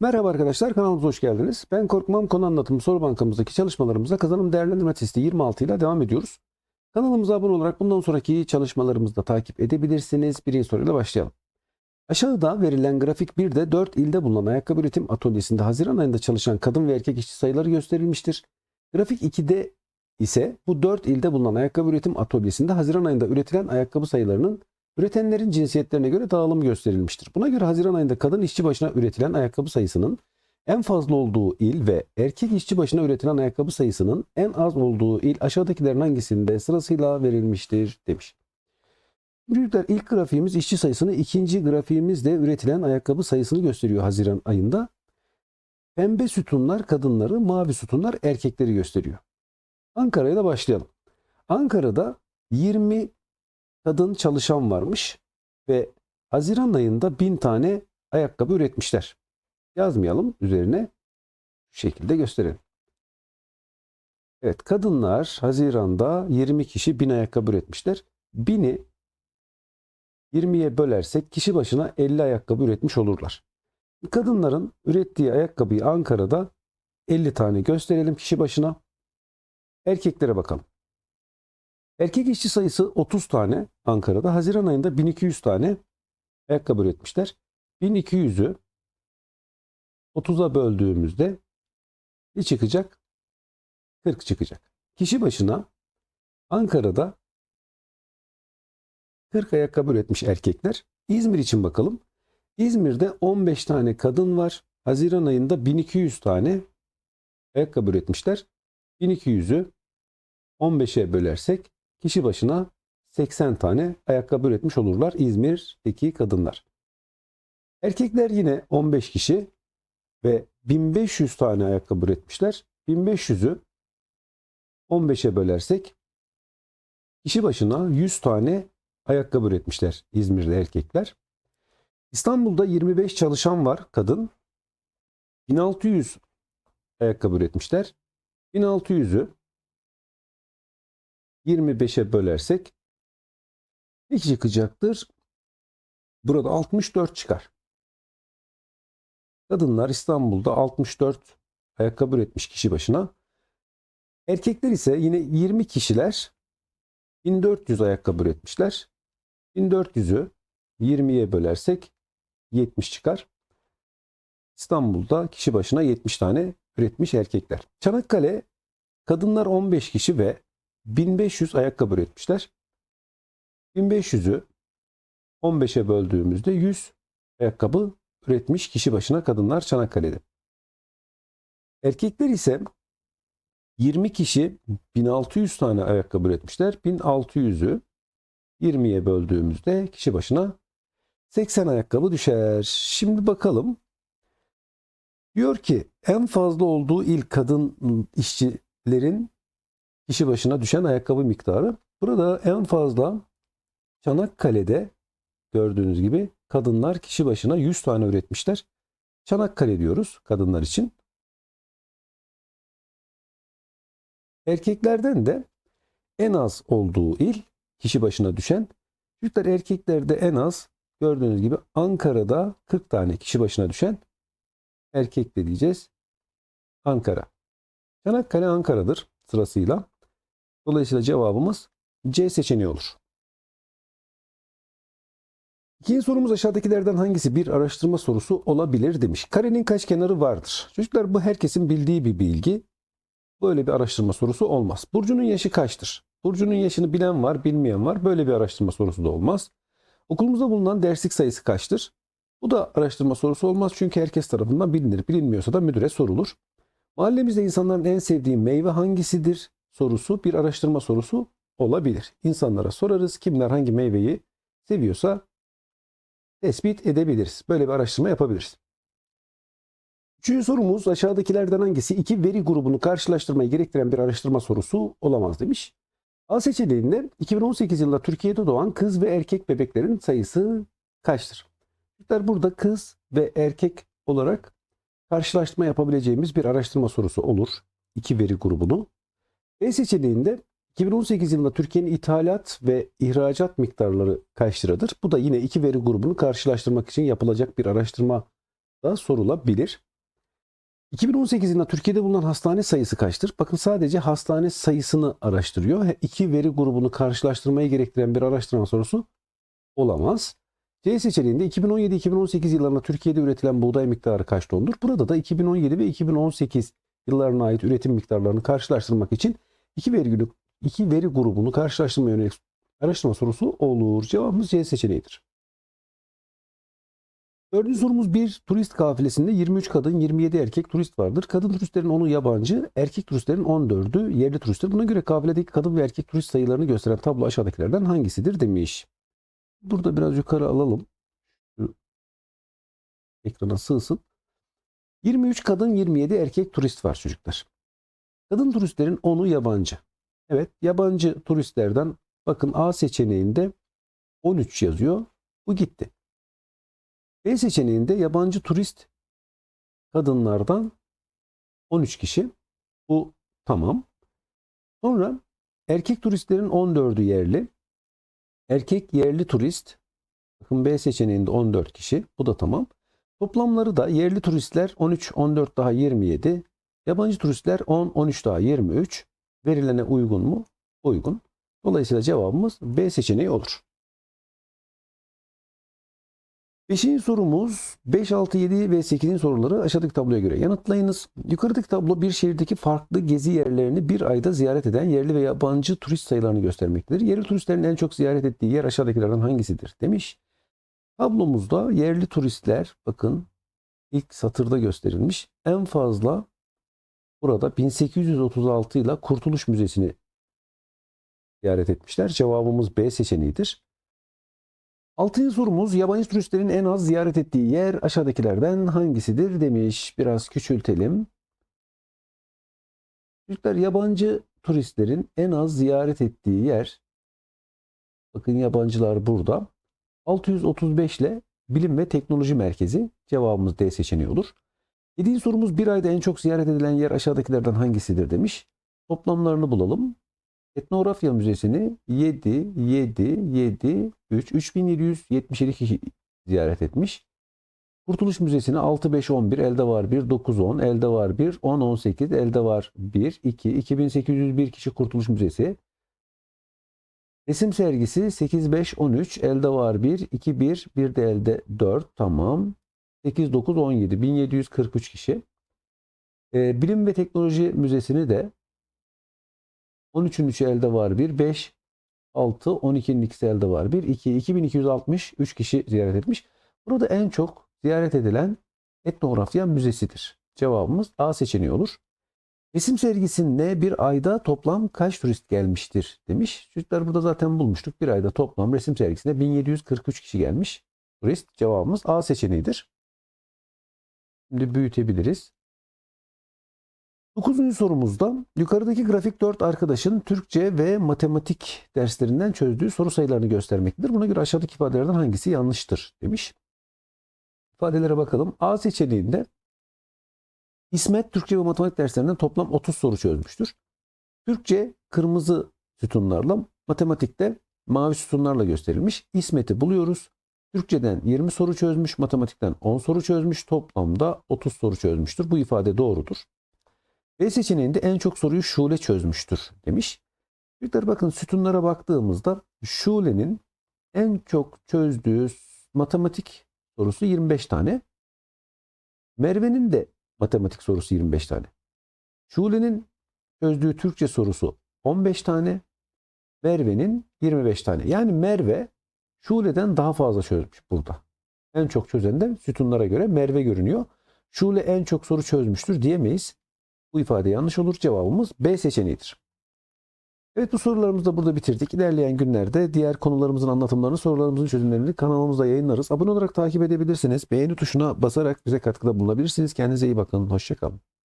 Merhaba arkadaşlar kanalımıza hoş geldiniz. Ben Korkmam konu anlatımı soru bankamızdaki çalışmalarımıza kazanım değerlendirme testi 26 ile devam ediyoruz. Kanalımıza abone olarak bundan sonraki çalışmalarımızı da takip edebilirsiniz. Birinci soruyla başlayalım. Aşağıda verilen grafik 1'de 4 ilde bulunan ayakkabı üretim atölyesinde Haziran ayında çalışan kadın ve erkek işçi sayıları gösterilmiştir. Grafik 2'de ise bu 4 ilde bulunan ayakkabı üretim atölyesinde Haziran ayında üretilen ayakkabı sayılarının üretenlerin cinsiyetlerine göre dağılım gösterilmiştir. Buna göre Haziran ayında kadın işçi başına üretilen ayakkabı sayısının en fazla olduğu il ve erkek işçi başına üretilen ayakkabı sayısının en az olduğu il aşağıdakilerin hangisinde sırasıyla verilmiştir demiş. Çocuklar ilk grafiğimiz işçi sayısını, ikinci grafiğimiz de üretilen ayakkabı sayısını gösteriyor Haziran ayında. Pembe sütunlar kadınları, mavi sütunlar erkekleri gösteriyor. Ankara'ya da başlayalım. Ankara'da 20 kadın çalışan varmış ve Haziran ayında 1000 tane ayakkabı üretmişler. Yazmayalım üzerine şu şekilde gösterelim. Evet kadınlar Haziran'da 20 kişi 1000 ayakkabı üretmişler. 1000'i 20'ye bölersek kişi başına 50 ayakkabı üretmiş olurlar. Kadınların ürettiği ayakkabıyı Ankara'da 50 tane gösterelim kişi başına. Erkeklere bakalım. Erkek işçi sayısı 30 tane Ankara'da. Haziran ayında 1200 tane ayakkabı üretmişler. 1200'ü 30'a böldüğümüzde ne çıkacak? 40 çıkacak. Kişi başına Ankara'da 40 ayakkabı üretmiş erkekler. İzmir için bakalım. İzmir'de 15 tane kadın var. Haziran ayında 1200 tane ayakkabı üretmişler. 1200'ü 15'e bölersek kişi başına 80 tane ayakkabı üretmiş olurlar İzmir'deki kadınlar. Erkekler yine 15 kişi ve 1500 tane ayakkabı üretmişler. 1500'ü 15'e bölersek kişi başına 100 tane ayakkabı üretmişler İzmir'de erkekler. İstanbul'da 25 çalışan var kadın. 1600 ayakkabı üretmişler. 1600'ü 25'e bölersek ne çıkacaktır? Burada 64 çıkar. Kadınlar İstanbul'da 64 ayakkabı üretmiş kişi başına. Erkekler ise yine 20 kişiler 1400 ayakkabı üretmişler. 1400'ü 20'ye bölersek 70 çıkar. İstanbul'da kişi başına 70 tane üretmiş erkekler. Çanakkale kadınlar 15 kişi ve 1500 ayakkabı üretmişler. 1500'ü 15'e böldüğümüzde 100 ayakkabı üretmiş kişi başına kadınlar Çanakkale'de. Erkekler ise 20 kişi 1600 tane ayakkabı üretmişler. 1600'ü 20'ye böldüğümüzde kişi başına 80 ayakkabı düşer. Şimdi bakalım. Diyor ki en fazla olduğu il kadın işçilerin kişi başına düşen ayakkabı miktarı. Burada en fazla Çanakkale'de gördüğünüz gibi kadınlar kişi başına 100 tane üretmişler. Çanakkale diyoruz kadınlar için. Erkeklerden de en az olduğu il kişi başına düşen. Çocuklar erkeklerde en az gördüğünüz gibi Ankara'da 40 tane kişi başına düşen erkek de diyeceğiz. Ankara. Çanakkale Ankara'dır sırasıyla. Dolayısıyla cevabımız C seçeneği olur. İkinci sorumuz aşağıdakilerden hangisi bir araştırma sorusu olabilir demiş. Karenin kaç kenarı vardır? Çocuklar bu herkesin bildiği bir bilgi. Böyle bir araştırma sorusu olmaz. Burcu'nun yaşı kaçtır? Burcu'nun yaşını bilen var, bilmeyen var. Böyle bir araştırma sorusu da olmaz. Okulumuzda bulunan derslik sayısı kaçtır? Bu da araştırma sorusu olmaz çünkü herkes tarafından bilinir. Bilinmiyorsa da müdüre sorulur. Mahallemizde insanların en sevdiği meyve hangisidir? Sorusu bir araştırma sorusu olabilir. İnsanlara sorarız kimler hangi meyveyi seviyorsa tespit edebiliriz. Böyle bir araştırma yapabiliriz. Üçüncü sorumuz aşağıdakilerden hangisi iki veri grubunu karşılaştırmayı gerektiren bir araştırma sorusu olamaz demiş. A seçeneğinde 2018 yılında Türkiye'de doğan kız ve erkek bebeklerin sayısı kaçtır? Çocuklar burada kız ve erkek olarak karşılaştırma yapabileceğimiz bir araştırma sorusu olur. İki veri grubunu. B seçeneğinde 2018 yılında Türkiye'nin ithalat ve ihracat miktarları kaç liradır? Bu da yine iki veri grubunu karşılaştırmak için yapılacak bir araştırma da sorulabilir. 2018 yılında Türkiye'de bulunan hastane sayısı kaçtır? Bakın sadece hastane sayısını araştırıyor. İki veri grubunu karşılaştırmayı gerektiren bir araştırma sorusu olamaz. C seçeneğinde 2017-2018 yıllarında Türkiye'de üretilen buğday miktarı kaç tondur? Burada da 2017 ve 2018 yıllarına ait üretim miktarlarını karşılaştırmak için iki veri, iki veri grubunu karşılaştırmaya yönelik araştırma sorusu olur. Cevabımız C seçeneğidir. Dördüncü sorumuz bir turist kafilesinde 23 kadın 27 erkek turist vardır. Kadın turistlerin 10'u yabancı, erkek turistlerin 14'ü yerli turistler. Buna göre kafiledeki kadın ve erkek turist sayılarını gösteren tablo aşağıdakilerden hangisidir demiş. Burada biraz yukarı alalım. Şu ekrana sığsın. 23 kadın 27 erkek turist var çocuklar. Kadın turistlerin 10'u yabancı. Evet yabancı turistlerden bakın A seçeneğinde 13 yazıyor. Bu gitti. B seçeneğinde yabancı turist kadınlardan 13 kişi. Bu tamam. Sonra erkek turistlerin 14'ü yerli. Erkek yerli turist bakın B seçeneğinde 14 kişi. Bu da tamam. Toplamları da yerli turistler 13, 14 daha 27. Yabancı turistler 10, 13 daha 23. Verilene uygun mu? Uygun. Dolayısıyla cevabımız B seçeneği olur. Beşinci sorumuz 5, 6, 7 ve 8'in soruları aşağıdaki tabloya göre yanıtlayınız. Yukarıdaki tablo bir şehirdeki farklı gezi yerlerini bir ayda ziyaret eden yerli ve yabancı turist sayılarını göstermektedir. Yerli turistlerin en çok ziyaret ettiği yer aşağıdakilerden hangisidir demiş. Tablomuzda yerli turistler bakın ilk satırda gösterilmiş. En fazla burada 1836 ile Kurtuluş Müzesi'ni ziyaret etmişler. Cevabımız B seçeneğidir. Altıncı sorumuz yabancı turistlerin en az ziyaret ettiği yer aşağıdakilerden hangisidir demiş. Biraz küçültelim. Çocuklar yabancı turistlerin en az ziyaret ettiği yer bakın yabancılar burada. 635 ile Bilim ve Teknoloji Merkezi cevabımız D seçeneği olur. Yedinci sorumuz bir ayda en çok ziyaret edilen yer aşağıdakilerden hangisidir demiş. Toplamlarını bulalım. Etnografya Müzesi'ni 7, 7, 7, 3, 3777 kişi ziyaret etmiş. Kurtuluş Müzesi'ni 6, 5, 11, elde var 1, 9, 10, elde var 1, 10, 18, elde var 1, 2, 2801 kişi Kurtuluş Müzesi. Resim sergisi 8, 5, 13, elde var 1, 2, 1, bir de elde 4, tamam. 8, 9, 17, 1743 kişi. Ee, Bilim ve Teknoloji Müzesi'ni de 13'ün 3'ü elde var 1, 5, 6, 12'nin ikisi elde var 1, 2, 2263 kişi ziyaret etmiş. Burada en çok ziyaret edilen etnografya müzesidir. Cevabımız A seçeneği olur. Resim sergisinde bir ayda toplam kaç turist gelmiştir demiş. Çocuklar burada zaten bulmuştuk. Bir ayda toplam resim sergisine 1743 kişi gelmiş. Turist cevabımız A seçeneğidir. Şimdi büyütebiliriz. Dokuzuncu sorumuzda yukarıdaki grafik 4 arkadaşın Türkçe ve matematik derslerinden çözdüğü soru sayılarını göstermektedir. Buna göre aşağıdaki ifadelerden hangisi yanlıştır demiş. İfadelere bakalım. A seçeneğinde İsmet Türkçe ve matematik derslerinden toplam 30 soru çözmüştür. Türkçe kırmızı sütunlarla, matematikte mavi sütunlarla gösterilmiş. İsmet'i buluyoruz. Türkçeden 20 soru çözmüş, matematikten 10 soru çözmüş. Toplamda 30 soru çözmüştür. Bu ifade doğrudur. B seçeneğinde en çok soruyu Şule çözmüştür demiş. Çocuklar bakın sütunlara baktığımızda Şule'nin en çok çözdüğü matematik sorusu 25 tane. Merve'nin de matematik sorusu 25 tane. Şule'nin çözdüğü Türkçe sorusu 15 tane. Merve'nin 25 tane. Yani Merve Şule'den daha fazla çözmüş burada. En çok çözen de sütunlara göre Merve görünüyor. Şule en çok soru çözmüştür diyemeyiz. Bu ifade yanlış olur. Cevabımız B seçeneğidir. Evet bu sorularımızı da burada bitirdik. İlerleyen günlerde diğer konularımızın anlatımlarını, sorularımızın çözümlerini kanalımızda yayınlarız. Abone olarak takip edebilirsiniz. Beğeni tuşuna basarak bize katkıda bulunabilirsiniz. Kendinize iyi bakın. Hoşçakalın.